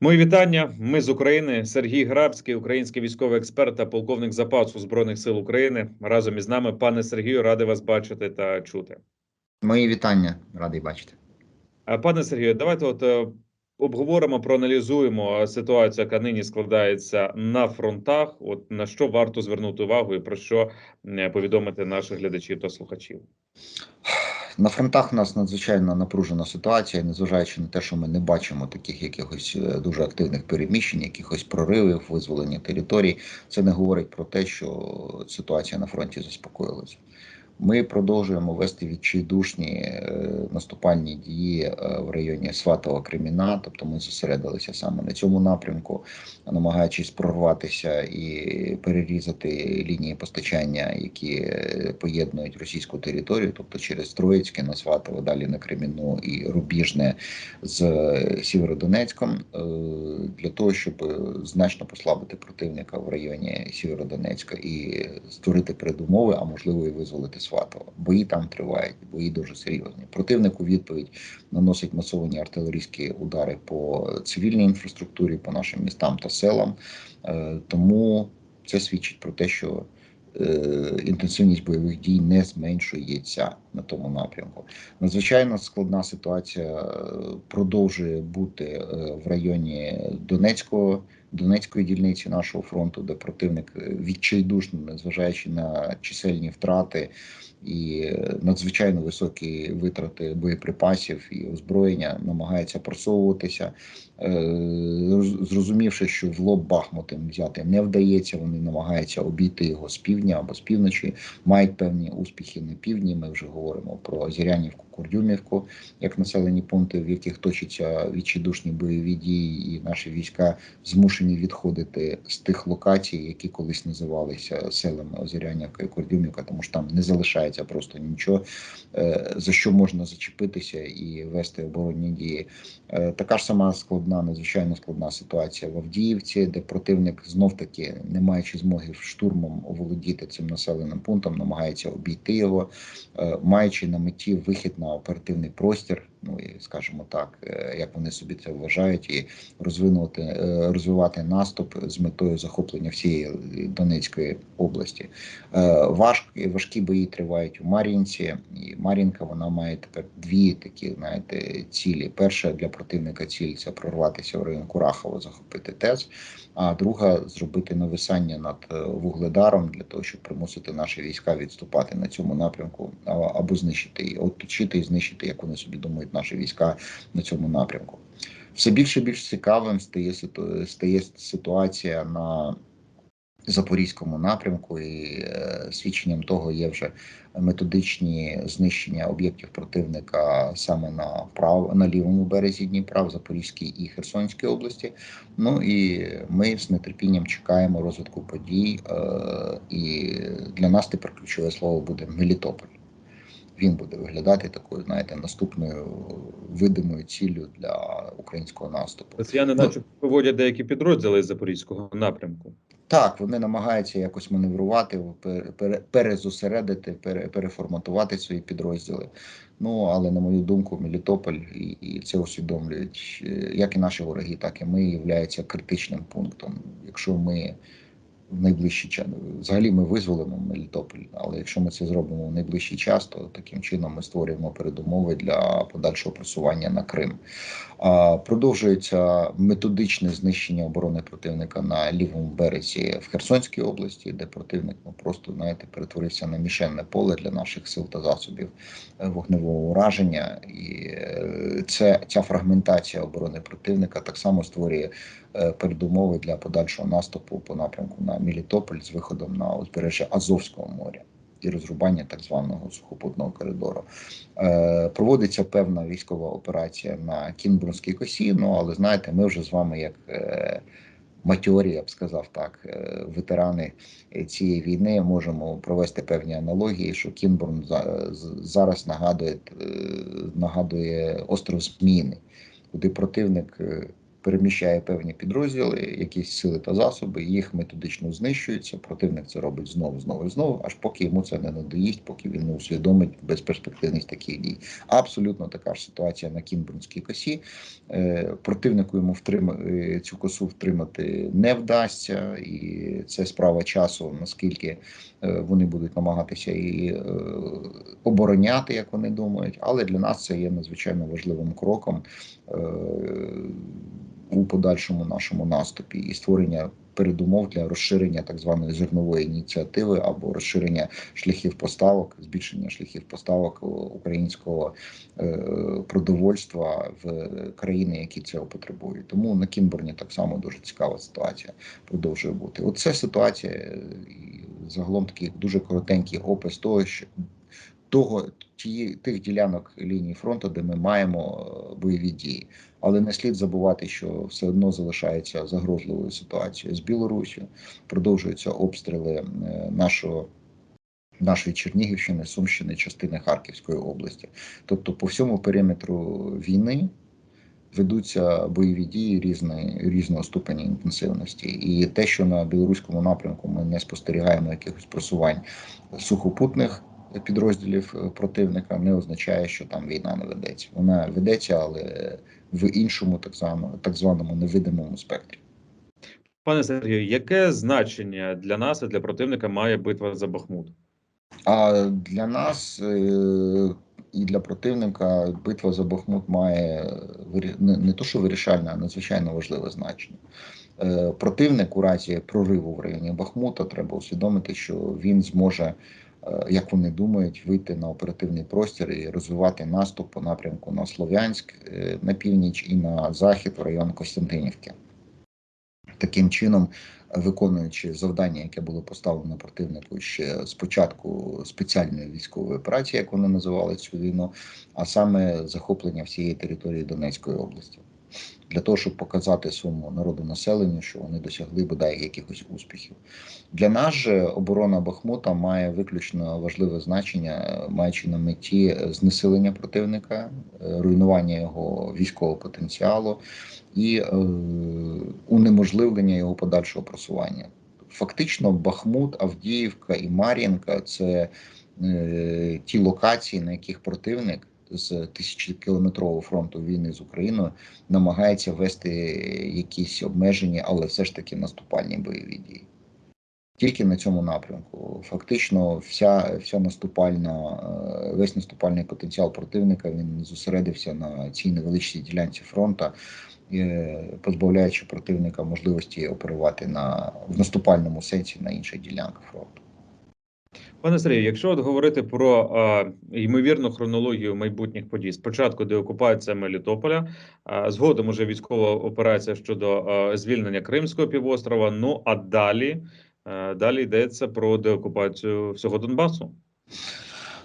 Мої вітання. Ми з України. Сергій Грабський, український військовий експерт та полковник запасу збройних сил України. Разом із нами, пане Сергію, радий вас бачити та чути. Мої вітання, радий бачити. Пане Сергію, давайте от е, обговоримо, проаналізуємо ситуацію, яка нині складається на фронтах. От на що варто звернути увагу, і про що е, повідомити наших глядачів та слухачів. На фронтах у нас надзвичайно напружена ситуація, незважаючи на те, що ми не бачимо таких якихось е, дуже активних переміщень, якихось проривів, визволення територій. Це не говорить про те, що ситуація на фронті заспокоїлася. Ми продовжуємо вести відчайдушні е, наступальні дії е, в районі Сватова Креміна, тобто ми зосередилися саме на цьому напрямку, намагаючись прорватися і перерізати лінії постачання, які е, поєднують російську територію, тобто через Троїцьке, на Сватово, далі на Креміну і Рубіжне з Сєвєродонецьком, для того, щоб значно послабити противника в районі Сєвєродонецька і створити передумови, а можливо і визволити Сватово. Бої там тривають, бої дуже серйозні. Противник у відповідь наносить масовані артилерійські удари по цивільній інфраструктурі, по нашим містам та селам. Е, Тому це свідчить про те, що е, інтенсивність бойових дій не зменшується на тому напрямку. Надзвичайно складна ситуація е, продовжує бути е, в районі Донецького. Донецької дільниці нашого фронту, де противник е, відчайдушно, незважаючи на чисельні втрати і надзвичайно високі витрати боєприпасів і озброєння, намагається просовуватися. Зрозумівши, що в лоб Бахмутом взяти не вдається, вони намагаються обійти його з півдня або з півночі, мають певні успіхи на півдні. Ми вже говоримо про Зірянівку, Курдюмівку, як населені пункти, в яких точаться відчайдушні бойові дії, і наші війська змушені відходити з тих локацій, які колись називалися селами Озерянівка і Курдюмівка, тому що там не залишається просто нічого, е, за що можна зачепитися і вести оборонні дії. Е, Така ж сама складна, надзвичайно складна ситуація в Авдіївці, де противник знов таки, не маючи змоги штурмом оволодіти цим населеним пунктом, намагається обійти його, е, маючи на меті вихід на оперативний простір. Ну і скажімо так, е, як вони собі це вважають, і розвинути е, розвивати наступ з метою захоплення всієї Донецької області. Е, Важ, важкі бої тривають у Мар'їнці, і Мар'їнка вона має тепер дві такі знаєте, цілі. Перша для противника ціль це прорватися в район Курахова, захопити ТЕЦ. А друга зробити нависання над вугледаром для того, щоб примусити наші війська відступати на цьому напрямку або знищити і оточити і знищити, як вони собі думають, наші війська на цьому напрямку. Все більше і більш цікавим стає стає ситуація на Запорізькому напрямку, і е, свідченням того є вже методичні знищення об'єктів противника саме на прав на лівому березі Дніпра, в Запорізькій і Херсонській області. Ну і ми з нетерпінням чекаємо розвитку подій. Е, і для нас тепер ключове слово буде Мелітополь. Він буде виглядати такою, знаєте, наступною видимою ціллю для українського наступу. Росіяни, наче виводять деякі підрозділи з запорізького напрямку. Так, вони намагаються якось маневрувати, пере- пере- перезосередити, переформатувати свої підрозділи. Ну але на мою думку, Мелітополь і, і це усвідомлюють е, як і наші вороги, так і ми являються критичним пунктом. Якщо ми в найближчий час взагалі ми визволимо Мелітополь, але якщо ми це зробимо в найближчий час, то таким чином ми створюємо передумови для подальшого просування на Крим. А, Продовжується методичне знищення оборони противника на лівому березі в Херсонській області, де противник ну просто знаєте перетворився на мішенне поле для наших сил та засобів е, вогневого ураження, і е, це ця фрагментація оборони противника так само створює передумови для подальшого наступу по напрямку на Мелітополь з виходом на узбережжя Азовського моря. І розрубання так званого сухопутного коридору Е, проводиться певна військова операція на Кінбурнській косі. Ну але знаєте, ми вже з вами, як е, матьорі, я б сказав так, е, ветерани цієї війни, можемо провести певні аналогії, що Кінбурн за- зараз нагадує, е, нагадує остров Зміїний, куди противник. е, переміщає певні підрозділи, якісь сили та засоби, їх методично знищуються. Противник це робить знову, знову і знову, аж поки йому це не надоїсть, поки він не усвідомить безперспективність таких дій. Абсолютно така ж ситуація на Кінбурнській косі. Е, Противнику йому втрима, е, цю косу втримати не вдасться, і це справа часу, наскільки е, вони будуть намагатися її обороняти, як вони думають. Але для нас це є надзвичайно важливим кроком у подальшому нашому наступі і створення передумов для розширення так званої зернової ініціативи або розширення шляхів поставок, збільшення шляхів поставок українського е, продовольства в країни, які цього потребують. Тому на Кінбурні так само дуже цікава ситуація продовжує бути. Оце ситуація і загалом такий дуже коротенький опис того, що того тих ділянок лінії фронту, де ми маємо е, бойові дії. Але не слід забувати, що все одно залишається загрозливою ситуацією з Білорусі. Продовжуються обстріли е, нашого. Нашої Чернігівщини, Сумщини, частини Харківської області, тобто по всьому периметру війни ведуться бойові дії різної різного ступеня інтенсивності, і те, що на білоруському напрямку ми не спостерігаємо якихось просувань сухопутних підрозділів е, противника, не означає, що там війна не ведеться. Вона ведеться, але в іншому, так званому, так званому невидимому спектрі. Пане Сергію, яке значення для нас і для противника має битва за Бахмут? А для нас е, і для противника битва за Бахмут має не, то, що вирішальне, а надзвичайно важливе значення. Е, Противник у разі прориву в районі Бахмута треба усвідомити, що він зможе, як вони думають, вийти на оперативний простір і розвивати наступ по напрямку на Слов'янськ е, на північ і на захід в район Костянтинівки. Таким чином, виконуючи завдання, яке було поставлено противнику ще з початку спеціальної військової операції, як вони називали цю війну, а саме захоплення всієї території Донецької області, для того, щоб показати своєму народу населенню, що вони досягли бодай якихось успіхів. Для нас же оборона Бахмута має виключно важливе значення, маючи на меті знесилення противника, е, руйнування його військового потенціалу і е, унеможливлення його подальшого просування. Фактично, Бахмут, Авдіївка і Мар'їнка це е, ті локації, на яких противник з тисячокілометрового фронту війни з Україною намагається вести якісь обмежені, але все ж таки наступальні бойові дії. Тільки на цьому напрямку. Фактично, вся, вся наступальна, е, весь наступальний потенціал противника він зосередився на цій невеличкій ділянці фронту, е, позбавляючи противника можливості оперувати на в наступальному сенсі на інших ділянках фронту. Пане Сергію, якщо от говорити про е, ймовірну хронологію майбутніх подій, спочатку деокупація Мелітополя, е, згодом уже військова операція щодо е, звільнення Кримського півострова. Ну а далі, е, далі йдеться про деокупацію всього Донбасу.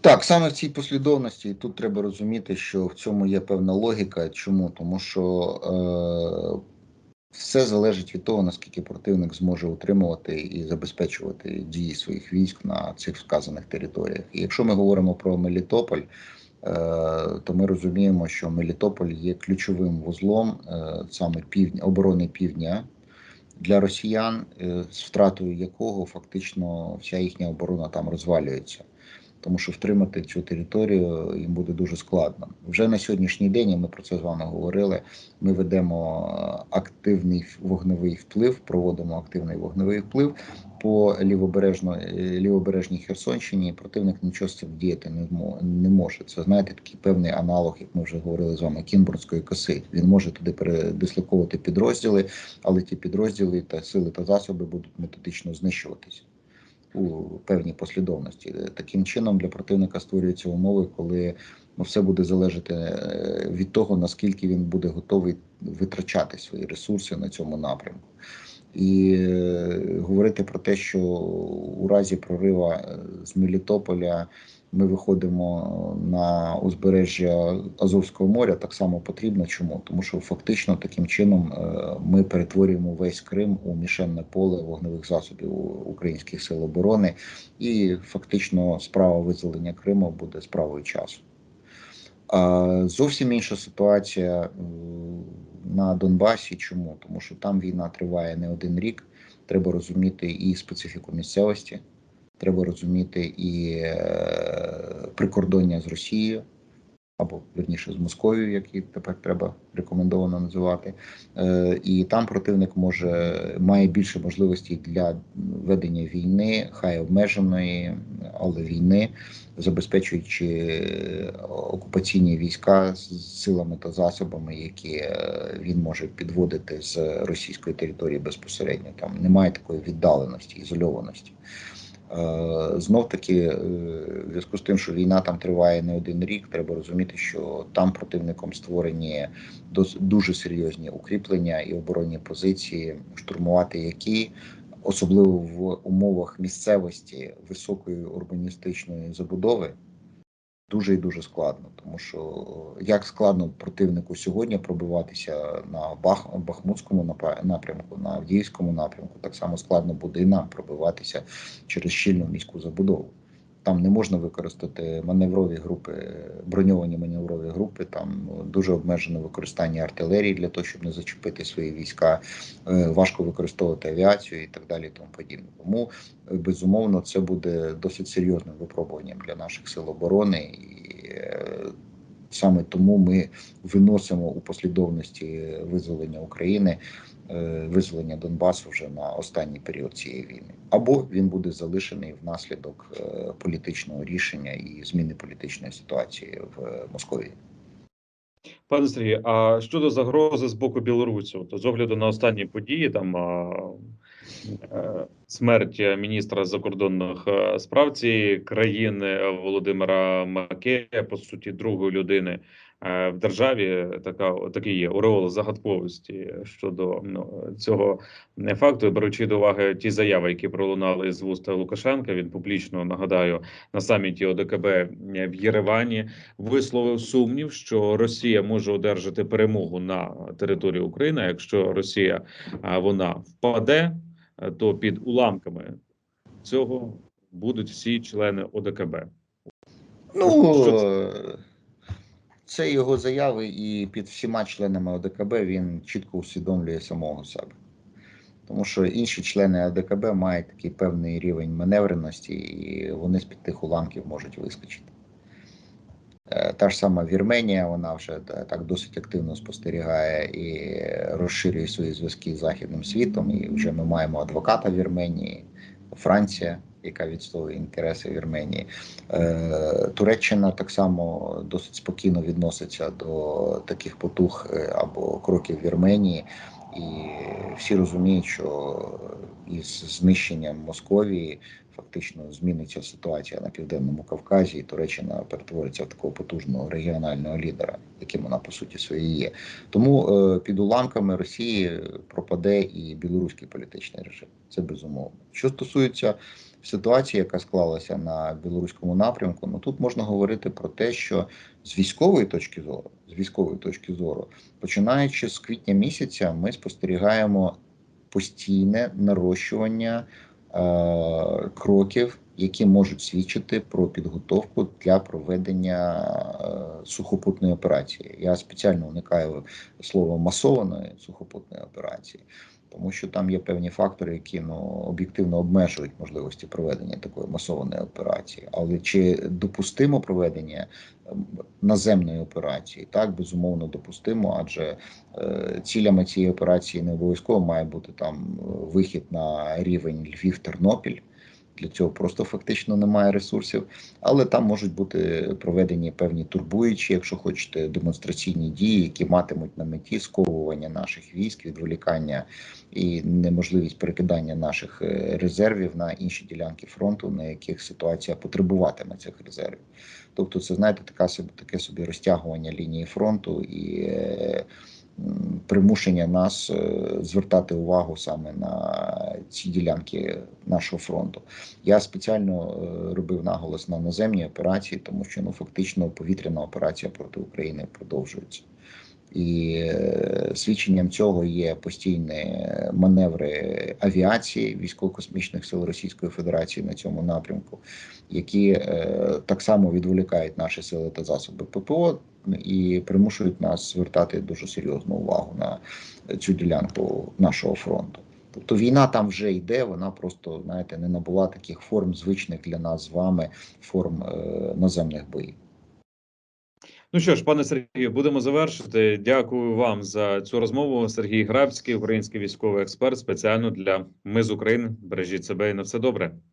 Так, саме в цій послідовності і тут треба розуміти, що в цьому є певна логіка. Чому? Тому що е, все залежить від того, наскільки противник зможе утримувати і забезпечувати дії своїх військ на цих вказаних територіях. І якщо ми говоримо про Мелітополь, е, то ми розуміємо, що Мелітополь є ключовим вузлом е, саме півдня оборони півдня для росіян, е, з втратою якого фактично вся їхня оборона там розвалюється. Тому що втримати цю територію їм буде дуже складно. Вже на сьогоднішній день і ми про це з вами говорили. Ми ведемо е, активний вогневий вплив, проводимо активний вогневий вплив по лівобережно е, лівобережній Херсонщині. Противник нічого з цим діяти не мо- не може. Це знаєте такий певний аналог, як ми вже говорили з вами, Кінбурнської коси. Він може туди передислоковувати підрозділи, але ті підрозділи та сили та засоби будуть методично знищуватися у певній послідовності. Таким чином для противника створюються умови, коли ну, все буде залежати е, від того, наскільки він буде готовий витрачати свої ресурси на цьому напрямку. І е, говорити про те, що у разі прорива е, з Мелітополя ми виходимо на узбережжя Азовського моря, так само потрібно. Чому? Тому що фактично таким чином е, ми перетворюємо весь Крим у мішенне поле вогневих засобів українських сил оборони, і фактично справа визволення Криму буде справою часу. Зовсім інша ситуація е, на Донбасі. Чому? Тому що там війна триває не один рік. Треба розуміти і специфіку місцевості, треба розуміти і е, прикордоння з Росією, або верніше з Московією, як її тепер треба рекомендовано називати. Е, І там противник може має більше можливостей для ведення війни, хай обмеженої, але війни, забезпечуючи е, окупаційні війська з силами та засобами, які він може підводити з російської території безпосередньо. Там немає такої віддаленості, ізольованості. Знов таки, в зв'язку з тим, що війна там триває не один рік, треба розуміти, що там противником створені дуже серйозні укріплення і оборонні позиції, штурмувати які, особливо в умовах місцевості високої урбаністичної забудови, дуже і дуже складно, тому що е, як складно противнику сьогодні пробиватися на Бах, Бахмутському напрямку, на Авдіївському напрямку, так само складно буде і нам пробиватися через щільну міську забудову. Там не можна використати маневрові групи, броньовані маневрові групи. Там дуже обмежено використання артилерії для того, щоб не зачепити свої війська. Е, Важко використовувати авіацію і так далі. Тому подібне. Тому е, безумовно це буде досить серйозним випробуванням для наших сил оборони, і е, саме тому ми виносимо у послідовності визволення України, е, визволення Донбасу вже на останній період цієї війни, або він буде залишений внаслідок е, політичного рішення і зміни політичної ситуації в е, Московії. Пане Сергію, а щодо загрози з боку Білорусі, от з огляду на останні події, там е, смерть міністра закордонних справ цієї країни Володимира Макея, по суті, другої людини в державі, така такий є ореол загадковості щодо ну, цього факту, беручи до уваги ті заяви, які пролунали з вуста Лукашенка. Він публічно нагадаю на саміті ОДКБ в Єревані висловив сумнів, що Росія може одержати перемогу на території України. Якщо Росія вона впаде, е, то під уламками цього будуть всі члени ОДКБ. Ну е, це його заяви, і під всіма членами ОДКБ він чітко усвідомлює самого себе. Тому що інші члени ОДКБ мають такий певний рівень маневреності, і вони з під тих уламків можуть вискочити. Е, Та ж сама Вірменія, вона вже так досить активно спостерігає і розширює свої зв'язки з західним світом. І вже ми маємо адвоката Вірменії, Франція, яка відстоює інтереси Вірменії. Е, Туреччина так само досить спокійно відноситься до таких потуг е, або кроків Вірменії, і всі розуміють, що із знищенням Московії фактично зміниться ситуація на південному Кавказі, і Туреччина перетвориться в такого потужного регіонального лідера, яким вона по суті своїй є. Тому е, під уламками Росії пропаде і білоруський політичний режим. Це безумовно. Що стосується ситуації, яка склалася на білоруському напрямку, ну тут можна говорити про те, що з військової точки зору, з військової точки зору, починаючи з квітня місяця, ми спостерігаємо постійне нарощування е, кроків, які можуть свідчити про підготовку для проведення е, сухопутної операції. Я спеціально уникаю слова масованої сухопутної операції, тому що там є певні фактори, які ну об'єктивно обмежують можливості проведення такої масованої операції. Але чи допустимо проведення ем, наземної операції? Так, безумовно, допустимо, адже е, цілями цієї операції не обов'язково має бути там е, вихід на рівень Львів-Тернопіль. Для цього просто фактично немає ресурсів, але там можуть бути проведені певні турбуючі, якщо хочете, демонстраційні дії, які матимуть на меті сковування наших військ, відволікання і неможливість перекидання наших е, резервів на інші ділянки фронту, на яких ситуація потребуватиме цих резервів. Тобто, це знаєте, така таке собі розтягування лінії фронту і е, примушення нас е, звертати увагу саме на ці ділянки нашого фронту. Я спеціально е, робив наголос на наземні операції, тому що ну фактично повітряна операція проти України продовжується. І е, свідченням цього є постійні маневри авіації військово-космічних сил Російської Федерації на цьому напрямку, які е, так само відволікають наші сили та засоби ППО і примушують нас звертати дуже серйозну увагу на цю ділянку нашого фронту. Тобто війна там вже йде, вона просто знаєте не набула таких форм звичних для нас з вами форм е, наземних боїв. Ну що ж, пане Сергію, будемо завершити. Дякую вам за цю розмову. Сергій Грабський, український військовий експерт, спеціально для Ми з України. Бережіть себе і на все добре.